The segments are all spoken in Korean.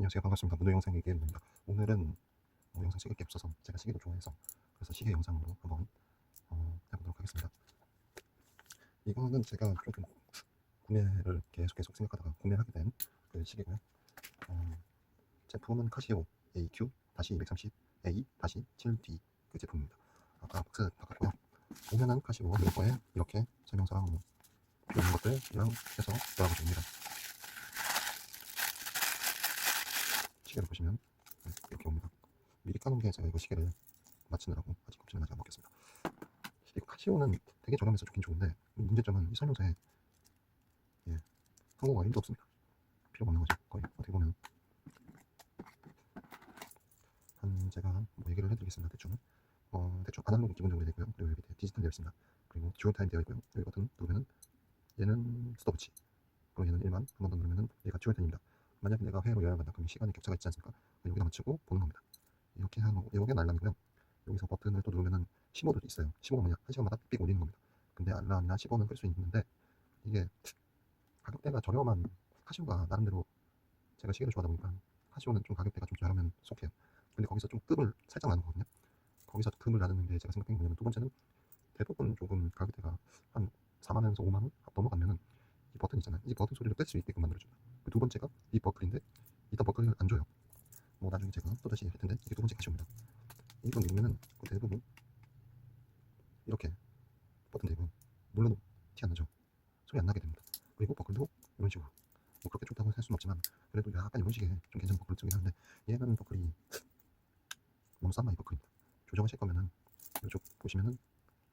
안녕하세요 반갑습니다. 무료 영상 얘기입니다. 오늘은 뭐 영상 찍을 게 없어서 제가 시계도 좋아해서 그래서 시계 영상으로 한번 어, 해보도록 하겠습니다. 이거는 제가 조금 구매를 계속 계속 생각하다가 구매하게 된 그 시계고요. 어, 제품은 카시오 AQ-230A-7D 그 제품입니다. 아까 박스 바꿨고요. 보면은 카시오 로고에 이렇게 설명서랑 뭐 이런 것들이랑 해서 돌아보십니다 시계를 보시면 네, 이렇게 옵니다. 미리 까놓은 게 제가 이거 시계를 맞추느라고 아직 아직 안 먹겠습니다. 이거 카시오는 되게 저렴해서 좋긴 좋은데 문제점은 이 설명서에 예, 한국어가 1도 없습니다. 필요가 없는 거죠. 거의 어떻게 보면 한 제가 뭐 얘기를 해드리겠습니다. 대충 어, 대충 아날로그 기본적으로 되어 있고요. 그리고 여기 디지털 되어 있습니다. 그리고 듀얼 타임 되어 있고요. 여기 버튼 누르면은 얘는 스톱워치 그리고 얘는 1만 한 번 더 누르면은 얘가 듀얼 타임입니다. 만약에 내가 회로 여행 간다 그러면 시간이 격차가 있지 않습니까? 여기다 맞추고 보는 겁니다. 이렇게 하고 이게 알람이고요. 여기서 버튼을 또 누르면은 15도 있어요. 15가 뭐냐? 한 시간마다 삑 올리는 겁니다. 근데 알람이나 15는 끌 수 있는데 이게 가격대가 저렴한 카시오가 나름대로 제가 시계를 좋아하다 보니까 카시오는 좀 가격대가 좀 저렴하면 속해요. 근데 거기서 좀 급을 살짝 나는 거거든요. 거기서 급을 나누는 게 제가 생각한 게 뭐냐면 두 번째는 대부분 조금 가격대가 한 4만 원에서 5만 원 넘어가면은 이 버튼 있잖아요. 이 버튼 소리를 뺄 수 있게끔 만들어줍니다. 그두 번째가 이 버클인데 이따 버클을 안 줘요. 뭐 나중에 제가 또 다시 할 텐데 이게 두 번째 가시옵니다. 이거 누르면은 그 대부분 이렇게 버튼 대고 눌러도 티 안 나죠. 소리 안 나게 됩니다. 그리고 버클도 이런 식으로 뭐 그렇게 좋다고 할 수는 없지만 그래도 약간 이런 식의 좀 괜찮은 버클을 쓰긴 하는데 얘는 버클이 너무 싼 마이 버클입니다. 조정하실 거면은 이쪽 보시면은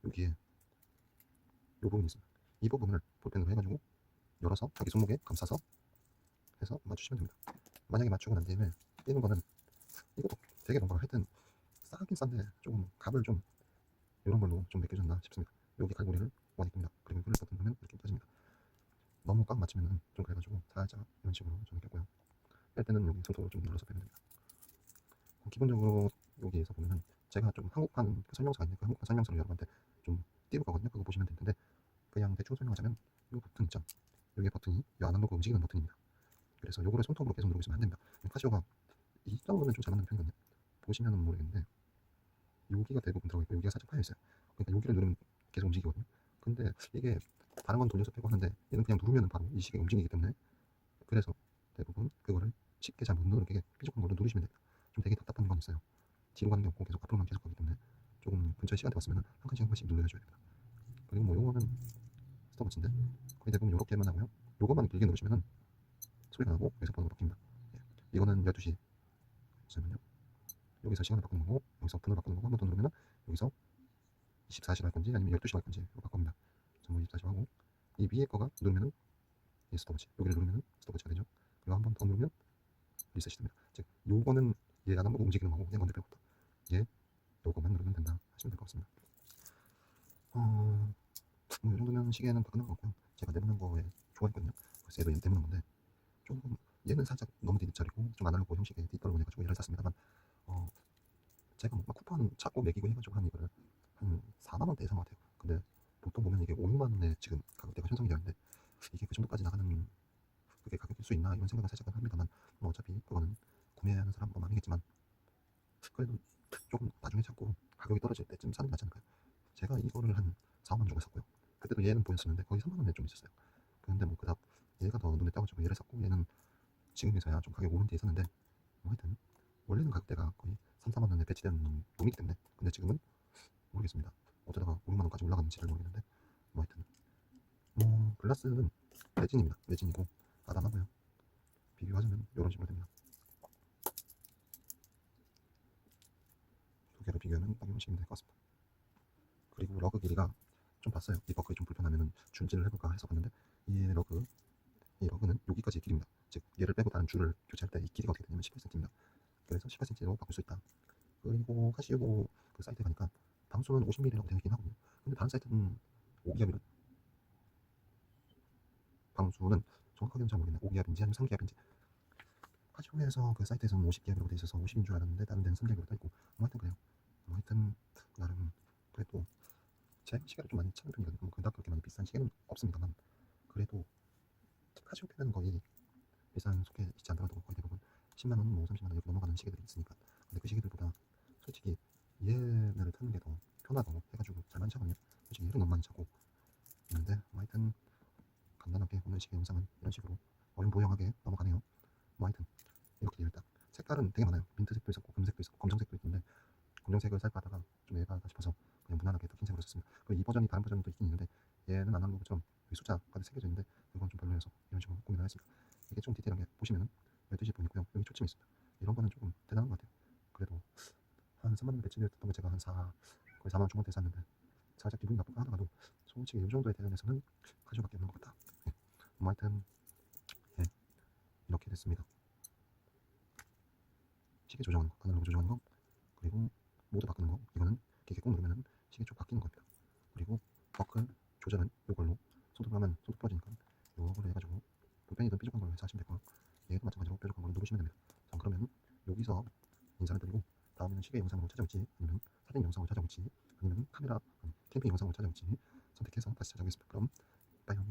여기에 이 부분이 있습니다. 이 부분을 볼펜으로 해가지고 열어서 자기 손목에 감싸서 해서 맞추시면 됩니다. 만약에 맞추고 난 뒤에 뛰는 거는 이것도 되게 뭔가 하여튼 싸긴 싼데 조금 값을 좀 이런 걸로 좀 매겨졌나 싶습니다. 여기 갈고리를 원이 낍니다. 그리고 이걸 버튼 누르면 이렇게 펴집니다. 너무 꽉 맞추면은 좀 그래가지고 살짝 이런 식으로 좀 꼈고요. 뺄 때는 여기 손톱으로 좀 눌러서 빼면 됩니다. 어, 기본적으로 여기에서 보면은 제가 좀 한국판 그 설명서가 있는 그 한국판 설명서를 여러분한테 좀 띄울 거거든요. 그거 보시면 될 텐데 그냥 대충 설명하자면 이 버튼 있죠. 여기 버튼이 이 아날로그 움직이는 버튼입니다. 그래서 요거를 손톱으로 계속 누르고 있으면 안 됩니다. 카시오가 이 정도면 좀잘 맞는 편이거든요. 보시면은 모르겠는데 여기가 대부분 들어가 있고 여기가 살짝 파여 있어요. 그러니까 여기를 누르면 계속 움직이거든요. 근데 이게 다른 건 돌려서 빼고 하는데 얘는 그냥 누르면은 바로 이 시계 움직이기 때문에 그래서 대부분 그거를 쉽게 잘 못 누르게 삐죽한 걸로 누르시면 됩니다. 좀 되게 답답한 건 있어요. 뒤로 가는 게 없고 계속 앞으로만 계속 가기 때문에 조금 근처에 시간대 왔으면 한 칸씩 한 칸씩 눌러줘야 됩니다. 그리고 뭐 요거는 스톱워치인데 거의 대부분 요렇게만 하고요. 요것만 길게 누르시면은 소리가 나고 여기서 번호가 바뀝니다. 예. 이거는 12시 잠시만요. 여기서 시간을 바꾸는 거고 여기서 분을 바꾸는 거고 한 번 더 누르면 여기서 24시 갈 건지 아니면 12시 갈 건지 바꿉니다. 전부 24시 하고 이 위에 거가 누르면은 이 스톱워치 여기를 누르면은 스톱워치가 되죠. 그리고 한 번 더 누르면 리셋이 됩니다. 즉 요거는 얘 아날로그 움직이는 거고 얘 건데 빼고다. 얘 요거만 누르면 된다 하시면 될 것 같습니다. 어, 뭐이 정도면 시계는 것 같고요. 제가 내보낸 거에 좋아했거든요. 그래서 얘도 얘 내보낸 건데 조금 얘는 살짝 너무 디귿자리고 좀 아날로그 형식의 뒷덜 보내가지고 얘를 샀습니다만 어 제가 뭐 쿠폰 찾고 매기고 해가지고 한 이거를 한 4만 원대에 산것 같아요. 근데 보통 보면 이게 5, 6만 원에 지금 가격대가 형성이 되어 있는데 이게 그 정도까지 나가는 그게 가격일 수 있나 이런 생각을 살짝 합니다만 뭐 어차피 그거는 구매하는 사람 뭐 아니겠지만 그래도 조금 나중에 찾고 가격이 떨어질 때쯤 사는 게 낫지 않을까요? 제가 이거를 한 4, 5만 원 주고 샀고요. 그때도 얘는 보였었는데 거의 3만 원에 좀 있었어요. 근데 뭐 그닥 얘가 더 눈에 띄어가지고 얘를 샀고 얘는 지금에서야 좀 가격이 오른 뒤에 샀는데 뭐 하여튼 원래는 가격대가 거의 3, 4만 원에 배치되는 놈이기 때문에 근데 지금은 모르겠습니다. 어쩌다가 5, 6만 원까지 올라갔는지를 모르겠는데 뭐 하여튼 뭐 글라스는 레진입니다. 레진이고 아담하고요. 비교하자면 이런 식으로 됩니다. 두 개를 비교하면 딱 이런 식이면 될것 같습니다. 그리고 러그 길이가 좀 봤어요. 이 버클이 좀 불편하면은 준지를 해볼까 해서 봤는데 이 러그 이 러그는 여기까지 길입니다. 즉 얘를 빼고 다른 줄을 교체할 때 이 길이가 어떻게 되냐면 18cm입니다. 그래서 18cm로 바꿀 수 있다. 그리고 카시오 그 사이트에 가니까 방수는 50mm라고 되어 있긴 하거든요. 근데 다른 사이트는 5기압이라 방수는 정확하게는 잘 모르겠네. 5기압인지 아니면 3기압인지 카시오에서 그 사이트에서는 50기압이라고 되어 있어서 50인 줄 알았는데 다른 데는 3기압이라고 떠 있고 뭐 하여튼 그래요. 뭐 하여튼 나름 그래도 제가 시계를 좀 많이 찾는 편이거든요. 뭐 그닥 그렇게 많이 비싼 시계는 없습니다만 그래도 카시오 펜은 거의 비싼 속에 있지 않더라도 거의 대부분 10만 원, 뭐 30만 원 넘어가는 시계들이 있으니까. 근데 그 시계들보다 솔직히 얘네를 타는 게 더 편하고 해가지고 잘 많이 차거든요. 솔직히 얘를 너무 많이 차고. 있는데 뭐 하여튼 간단하게 오늘 시계 영상은 이런 식으로 어영부영하게 넘어가네요. 뭐 하여튼 이렇게 일단 색깔은 되게 많아요. 민트색도 있었고 금색도 있었고 검정색도 있는데 검정색을 살까 하다가 좀 애가하다 싶어서 그냥 무난하게 더 흰색으로 썼습니다. 이 버전이 다른 버전도 있긴 있는데 얘는 아날로그처럼 숫자가 새겨져 있는데 그건 좀 별로여서 이런 식으로 고민을 했습니다. 이게 좀 디테일하게 보시면은 12시 초침이 있습니다. 이런 거는 조금 대단한 것 같아요. 그래도 한 3만 원 배치됐던 거 제가 한 4, 거의 4만 원 중반대 샀는데 살짝 기분이 나쁘다 하더라도 솔직히 이 정도의 대전에서는 가져밖에 없는 것 같다. 예. 뭐 하여튼 예. 이렇게 됐습니다. 시계 조정하는 거 아날로그 조정하는 거 그리고 모드 바꾸는 거 이거는 기계 꾹 누르면은 시계 쪽 바뀌는 겁니다. 그리고 버클 조절은 이걸로 손톱 하면 손톱 부러지니까 요걸로 해가지고 볼펜이든 뾰족한 걸로 해서 하시면 되고요. 얘도 마찬가지로 뾰족한 걸로 누르시면 됩니다 여기서 인사를 드리고 다음에는 시계 영상으로 찾아올지 아니면 사진 영상으로 찾아올지 아니면 카메라 아니, 캠핑 영상으로 찾아올지 선택해서 다시 찾아오겠습니다. 그럼 빠이용